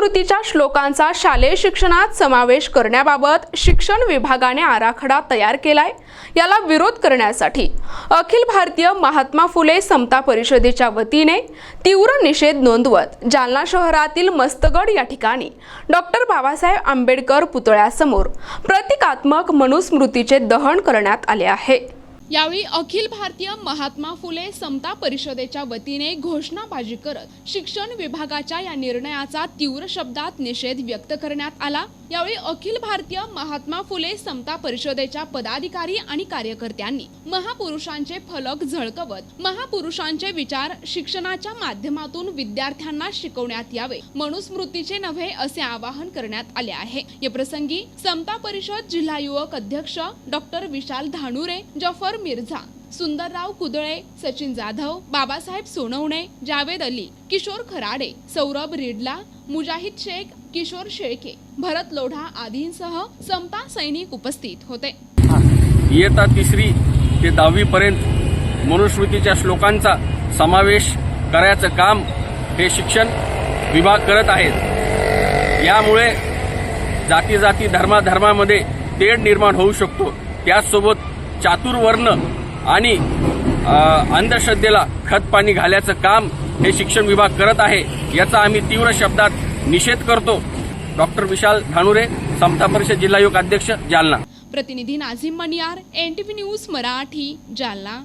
कृतीच्या श्लोकांचा शालेय शिक्षणात समावेश करण्याबाबत शिक्षण विभागाने आराखडा तयार केलाय. याला विरोध करण्यासाठी अखिल भारतीय महात्मा फुले समता परिषदेच्या वतीने तीव्र निषेध नोंदवत जालना शहरातील मस्तगड या ठिकाणी डॉक्टर बाबासाहेब आंबेडकर पुतळ्यासमोर प्रतिकात्मक मनुस्मृतीचे दहन करण्यात आले आहे. यावेळी अखिल भारतीय महात्मा फुले समता परिषदेच्या वतीने घोषणाबाजी करत शिक्षण विभागाच्या या निर्णयाचा तीव्र शब्दात निषेध व्यक्त करण्यात आला. यावेळी अखिल भारतीय महात्मा फुले समता परिषदेच्या पदाधिकारी आणि कार्यकर्त्यांनी महापुरुषांचे फलक झळकवत महापुरुषांचे विचार शिक्षणाच्या माध्यमातून विद्यार्थ्यांना शिकवण्यात यावे मनुस्मृतीचे नव्हे असे आवाहन करण्यात आले आहे. या प्रसंगी समता परिषद जिल्हा युवक अध्यक्ष डॉक्टर विशाल धानुरे जफर मिर्झा सुंदरराव कुदळे सचिन जाधव बाबासाहेब सोनवणे जावेद अली किशोर खराडे सौरभ रिडला मुजाहिद शेख किशोर शेळके भरत लोढा आदींसह संपा सैनिक उपस्थित होते. इयत्ता तिसरी ते दहावीपर्यंत मनुस्मृतीच्या श्लोकांचा समावेश करायचं काम हे शिक्षण विभाग करत आहेत. यामुळे जाती जाती धर्माधर्मामध्ये तेढ निर्माण होऊ शकतो. त्याचसोबत चातुर्वर्ण आणि अंधश्रद्धेला खतपाणी घालायचं काम हे शिक्षण विभाग करत आहे याचा आम्ही तीव्र शब्दात निषेध करतो. डॉक्टर विशाल धानुरे समता परिषद जिल्हा युग अध्यक्ष जालना. प्रतिनिधी नाझीम मनियार एनटीव्ही न्यूज मराठी जालना.